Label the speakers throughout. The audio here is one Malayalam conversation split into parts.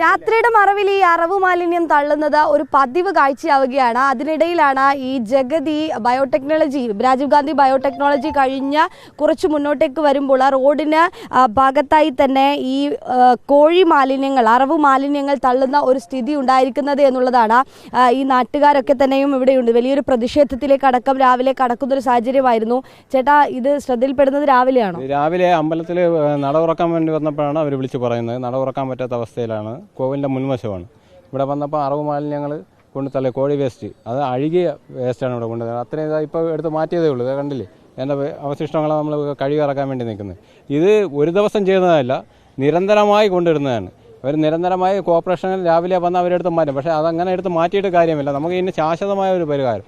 Speaker 1: രാത്രിയുടെ മറവിൽ ഈ അറവ് മാലിന്യം തള്ളുന്നത് ഒരു പതിവ് കാഴ്ചയാവുകയാണ്. അതിനിടയിലാണ് ഈ ജഗതി ബയോടെക്നോളജി രാജീവ് ഗാന്ധി ബയോടെക്നോളജി കഴിഞ്ഞ കുറച്ച് മുന്നോട്ടേക്ക് വരുമ്പോൾ ആ റോഡിന് ഭാഗത്തായി തന്നെ ഈ കോഴി മാലിന്യങ്ങൾ അറവ് മാലിന്യങ്ങൾ തള്ളുന്ന ഒരു സ്ഥിതി ഉണ്ടായിരിക്കുന്നത് എന്നുള്ളതാണ് ഈ നാട്ടുകാരൊക്കെ തന്നെയും ഇവിടെയുണ്ട്. വലിയൊരു പ്രതിഷേധത്തിലേക്ക് അടക്കം രാവിലെ കടക്കുന്ന ഒരു സാഹചര്യമായിരുന്നു. ചേട്ടാ ഇത് ശ്രദ്ധയിൽപ്പെടുന്നത് രാവിലെയാണോ?
Speaker 2: രാവിലെ അമ്പലത്തിൽ നട ഉറക്കാൻ വേണ്ടി വന്നപ്പോഴാണ് അവർ വിളിച്ചു പറയുന്നത്. നട ഉറക്കാൻ പറ്റാത്ത അവസ്ഥയിലാണ്. കോവിലിന്റെ മുൻവശമാണ്. ഇവിടെ വന്നപ്പോൾ അറവ് മാലിന്യങ്ങൾ കൊണ്ട് തള്ളി കോഴി വേസ്റ്റ്. അത് അഴുകിയ വേസ്റ്റാണ് ഇവിടെ കൊണ്ടുവന്നത് അത്രയും ഇതാ ഇപ്പോൾ എടുത്ത് മാറ്റിയതേ ഉള്ളൂ ഇത് കണ്ടില്ലേ? എന്റെ അവശിഷ്ടങ്ങളെ നമ്മൾ കഴുകി ഇറക്കാൻ വേണ്ടി നിൽക്കുന്നത്. ഇത് ഒരു ദിവസം ചെയ്യുന്നതല്ല നിരന്തരമായി കൊണ്ടിടുന്നതാണ് അവർ നിരന്തരമായി കോർപ്പറേഷനിൽ രാവിലെ വന്ന് അവരെടുത്ത് മാറ്റും. പക്ഷേ അതങ്ങനെ എടുത്ത് മാറ്റിയിട്ട് കാര്യമില്ല. നമുക്ക് ഇതിന് ശാശ്വതമായ ഒരു പരിഹാരം.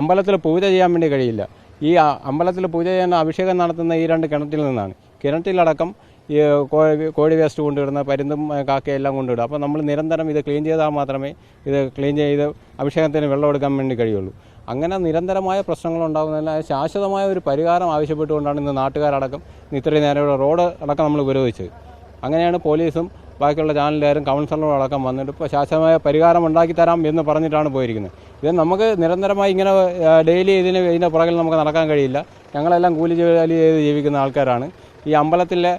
Speaker 2: അമ്പലത്തിൽ പൂജ ചെയ്യാൻ വേണ്ടി കഴിയില്ല. ഈ അമ്പലത്തിൽ പൂജ ചെയ്യാൻ അഭിഷേകം നടത്തുന്ന ഈ രണ്ട് കിണറ്റിൽ നിന്നാണ്. കിണറ്റിലടക്കം ഈ കോഴി വേസ്റ്റ് കൊണ്ടിടുന്ന പരുന്തും കാക്കയെല്ലാം കൊണ്ടുവിടും. അപ്പോൾ നമ്മൾ നിരന്തരം ഇത് ക്ലീൻ ചെയ്താൽ മാത്രമേ ഇത് ക്ലീൻ ചെയ്ത് അഭിഷേകത്തിന് വെള്ളം എടുക്കാൻ വേണ്ടി കഴിയുള്ളൂ. അങ്ങനെ നിരന്തരമായ പ്രശ്നങ്ങൾ ഉണ്ടാകുന്നതിന് ശാശ്വതമായ ഒരു പരിഹാരം ആവശ്യപ്പെട്ടുകൊണ്ടാണ് ഇന്ന് നാട്ടുകാരടക്കം ഇത്രയും നേരം ഇവിടെ റോഡ് അടക്കം നമ്മൾ ഉപരോധിച്ചത്. അങ്ങനെയാണ് പോലീസും ബാക്കിയുള്ള ചാനലുകാരും കൗൺസിലറും അടക്കം വന്നിട്ട് ഇപ്പോൾ ശാശ്വതമായ പരിഹാരം ഉണ്ടാക്കി തരാം എന്ന് പറഞ്ഞിട്ടാണ് പോയിരിക്കുന്നത്. ഇത് നമുക്ക് നിരന്തരമായി ഇങ്ങനെ ഡെയിലി ഇതിന് ഇതിന്റെ പുറകിൽ നമുക്ക് നടക്കാൻ കഴിയില്ല. ഞങ്ങളെല്ലാം കൂലി ജോലി ചെയ്ത് ജീവിക്കുന്ന ആൾക്കാരാണ്. ഈ അമ്പലത്തിലെ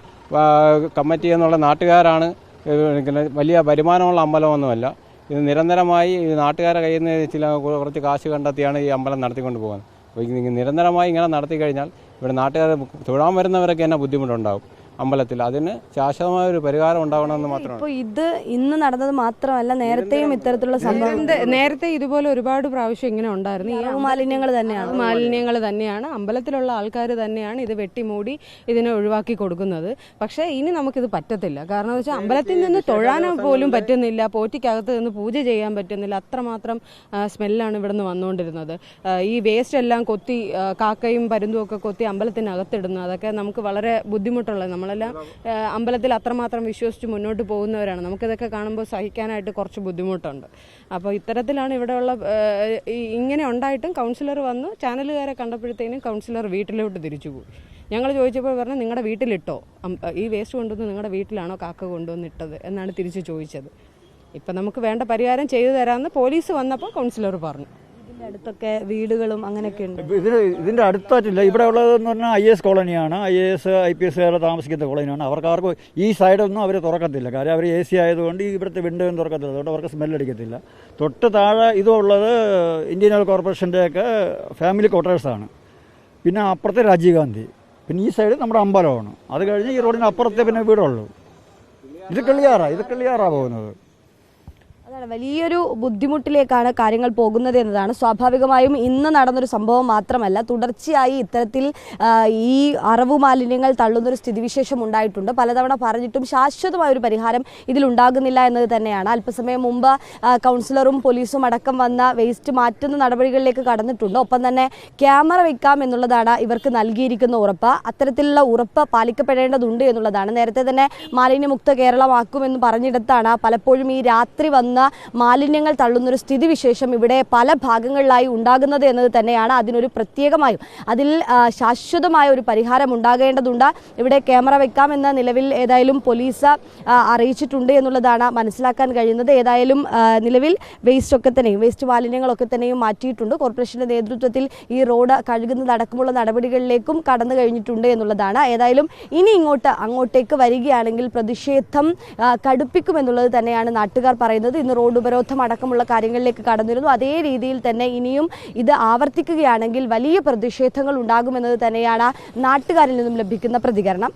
Speaker 2: കമ്മിറ്റി എന്നുള്ള നാട്ടുകാരാണ് വലിയ വരുമാനമുള്ള അമ്പലമൊന്നുമല്ല. ഇത് നിരന്തരമായി ഈ നാട്ടുകാരുടെ കയ്യിൽ നിന്ന് ചില കുറച്ച് കാശ് കണ്ടെത്തിയാണ് ഈ അമ്പലം നടത്തിക്കൊണ്ട് പോകുന്നത്. അപ്പോൾ നിരന്തരമായി ഇങ്ങനെ നടത്തി കഴിഞ്ഞാൽ ഇവിടെ നാട്ടുകാർ തൊഴാൻ വരുന്നവരൊക്കെ തന്നെ ബുദ്ധിമുട്ടുണ്ടാകും. അമ്പലത്തിൽ. അതിന് ശാശ്വതമായ ഒരു പരിഹാരം ഉണ്ടാവണമെന്ന് മാത്രമാണ്.
Speaker 1: ഇപ്പോൾ ഇത് ഇന്ന് നടന്നത് മാത്രമല്ല നേരത്തെയും ഇത്തരത്തിലുള്ള സംഭവം
Speaker 3: നേരത്തെ ഇതുപോലെ ഒരുപാട് പ്രാവശ്യം ഇങ്ങനെ ഉണ്ടായിരുന്നു. ഈ
Speaker 1: മാലിന്യങ്ങൾ തന്നെയാണ്.
Speaker 3: മാലിന്യങ്ങൾ തന്നെയാണ്. അമ്പലത്തിലുള്ള ആൾക്കാർ തന്നെയാണ് ഇത് വെട്ടിമൂടി ഇതിനെ ഒഴിവാക്കി കൊടുക്കുന്നത്. പക്ഷേ ഇനി നമുക്കിത് പറ്റത്തില്ല. കാരണം എന്ന് വെച്ചാൽ അമ്പലത്തിൽ നിന്ന് തൊഴാൻ പോലും പറ്റുന്നില്ല. പോറ്റിക്കകത്ത് നിന്ന് പൂജ ചെയ്യാൻ പറ്റുന്നില്ല. അത്രമാത്രം സ്മെല്ലാണ് ഇവിടെ നിന്ന് വന്നുകൊണ്ടിരുന്നത് ഈ വേസ്റ്റ് എല്ലാം കൊത്തി കാക്കയും പരുന്തും ഒക്കെ കൊത്തി അമ്പലത്തിനകത്തിടുന്നു അതൊക്കെ നമുക്ക് വളരെ ബുദ്ധിമുട്ടുള്ളത് നമ്മളെല്ലാം അമ്പലത്തിൽ അത്രമാത്രം വിശ്വസിച്ച് മുന്നോട്ട് പോകുന്നവരാണ്. നമുക്കിതൊക്കെ കാണുമ്പോൾ സഹിക്കാനായിട്ട് കുറച്ച് ബുദ്ധിമുട്ടുണ്ട്. അപ്പോൾ ഇത്തരത്തിലാണ് ഇവിടെയുള്ള ഇങ്ങനെ ഉണ്ടായിട്ടും കൗൺസിലർ വന്ന് ചാനലുകാരെ കണ്ടപ്പോഴത്തേനും കൗൺസിലർ വീട്ടിലോട്ട് തിരിച്ചു പോയി. ഞങ്ങൾ ചോദിച്ചപ്പോൾ പറഞ്ഞു നിങ്ങളുടെ വീട്ടിലിട്ടോ? ഈ വേസ്റ്റ് കൊണ്ടുവന്ന് നിങ്ങളുടെ വീട്ടിലാണോ കാക്ക കൊണ്ടുവന്നിട്ടത്? എന്നാണ് തിരിച്ച് ചോദിച്ചത്. ഇപ്പം നമുക്ക് വേണ്ട പരിഹാരം ചെയ്തു തരാമെന്ന് പോലീസ് വന്നപ്പോൾ കൗൺസിലർ പറഞ്ഞു.
Speaker 1: അടുത്തൊക്കെ വീടുകളും അങ്ങനെയൊക്കെ ഉണ്ട്.
Speaker 4: ഇതിന് ഇതിന്റെ അടുത്തായിട്ടില്ല. ഇവിടെ ഉള്ളതെന്ന് പറഞ്ഞാൽ I S കോളനിയാണ്. I A S I P S കാരെ താമസിക്കുന്ന കോളനിയാണ്. അവർക്ക് ആർക്കും ഈ സൈഡൊന്നും അവർ തുറക്കത്തില്ല. കാര്യം അവർ എ സി ആയതുകൊണ്ട് ഇവിടുത്തെ വിൻഡോയും തുറക്കത്തില്ല. അതുകൊണ്ട് അവർക്ക് സ്മെല്ലടിക്കത്തില്ല തൊട്ട് താഴെ ഇതുള്ളത് ഇന്ത്യൻ ഓയിൽ കോർപ്പറേഷന്റെയൊക്കെ ഫാമിലി ക്വാർട്ടേഴ്സാണ് പിന്നെ അപ്പുറത്തെ രാജീവ് ഗാന്ധി. പിന്നെ ഈ സൈഡ് നമ്മുടെ അമ്പലമാണ്. അത് കഴിഞ്ഞ് ഈ റോഡിന് അപ്പുറത്തെ പിന്നെ വീടുള്ളൂ. ഇത് കിളിയാറാണ് ഇത് കിളിയാറാണ് പോകുന്നത്.
Speaker 1: അതാണ് വലിയൊരു ബുദ്ധിമുട്ടിലേക്കാണ് കാര്യങ്ങൾ പോകുന്നത് എന്നതാണ്. സ്വാഭാവികമായും ഇന്ന് നടന്നൊരു സംഭവം മാത്രമല്ല തുടർച്ചയായി ഇത്തരത്തിൽ ഈ അറവു മാലിന്യങ്ങൾ തള്ളുന്നൊരു സ്ഥിതിവിശേഷം ഉണ്ടായിട്ടുണ്ട്. പലതവണ പറഞ്ഞിട്ടും ശാശ്വതമായ ഒരു പരിഹാരം ഇതിലുണ്ടാകുന്നില്ല എന്നത് തന്നെയാണ്. അല്പസമയം മുമ്പ് കൗൺസിലറും പോലീസും അടക്കം വന്ന വേസ്റ്റ് മാറ്റുന്ന നടപടികളിലേക്ക് കടന്നിട്ടുണ്ട്. ഒപ്പം തന്നെ ക്യാമറ വെക്കാം എന്നുള്ളതാണ് ഇവർക്ക് നൽകിയിരിക്കുന്ന ഉറപ്പ്. അത്തരത്തിലുള്ള ഉറപ്പ് പാലിക്കപ്പെടേണ്ടതുണ്ട് എന്നുള്ളതാണ്. നേരത്തെ തന്നെ മാലിന്യമുക്ത കേരളമാക്കുമെന്ന് പറഞ്ഞിടത്താണ് പലപ്പോഴും ഈ രാത്രി വന്ന മാലിന്യങ്ങൾ തള്ളുന്നൊരു സ്ഥിതിവിശേഷം ഇവിടെ പല ഭാഗങ്ങളിലായി ഉണ്ടാകുന്നത് എന്നത് തന്നെയാണ് അതിനൊരു പ്രത്യേകമായും അതിൽ ശാശ്വതമായ ഒരു പരിഹാരം ഉണ്ടാകേണ്ടതുണ്ട്. ഇവിടെ ക്യാമറ വെക്കാം എന്ന നിലവിൽ ഏതായാലും പോലീസ് അറിയിച്ചിട്ടുണ്ട് എന്നുള്ളതാണ് മനസ്സിലാക്കാൻ കഴിയുന്നത്. ഏതായാലും നിലവിൽ വേസ്റ്റ് ഒക്കെ തന്നെയും വേസ്റ്റ് മാലിന്യങ്ങളൊക്കെ തന്നെയും മാറ്റിയിട്ടുണ്ട്. കോർപ്പറേഷന്റെ നേതൃത്വത്തിൽ ഈ റോഡ് കഴുകുന്നതടക്കമുള്ള നടപടികളിലേക്കും കടന്നു കഴിഞ്ഞിട്ടുണ്ട് എന്നുള്ളതാണ്. ഏതായാലും ഇനി ഇങ്ങോട്ട് അങ്ങോട്ടേക്ക് വരികയാണെങ്കിൽ പ്രതിഷേധം കടുപ്പിക്കുമെന്നുള്ളത് തന്നെയാണ് നാട്ടുകാർ പറയുന്നത്. റോഡ് ഉപരോധം അടക്കമുള്ള കാര്യങ്ങളിലേക്ക് കടന്നിരുന്നു. അതേ രീതിയിൽ തന്നെ ഇനിയും ഇത് ആവർത്തിക്കുകയാണെങ്കിൽ വലിയ പ്രതിഷേധങ്ങൾ ഉണ്ടാകുമെന്നത് തന്നെയാണ് നാട്ടുകാരിൽ നിന്നും ലഭിക്കുന്ന പ്രതികരണം.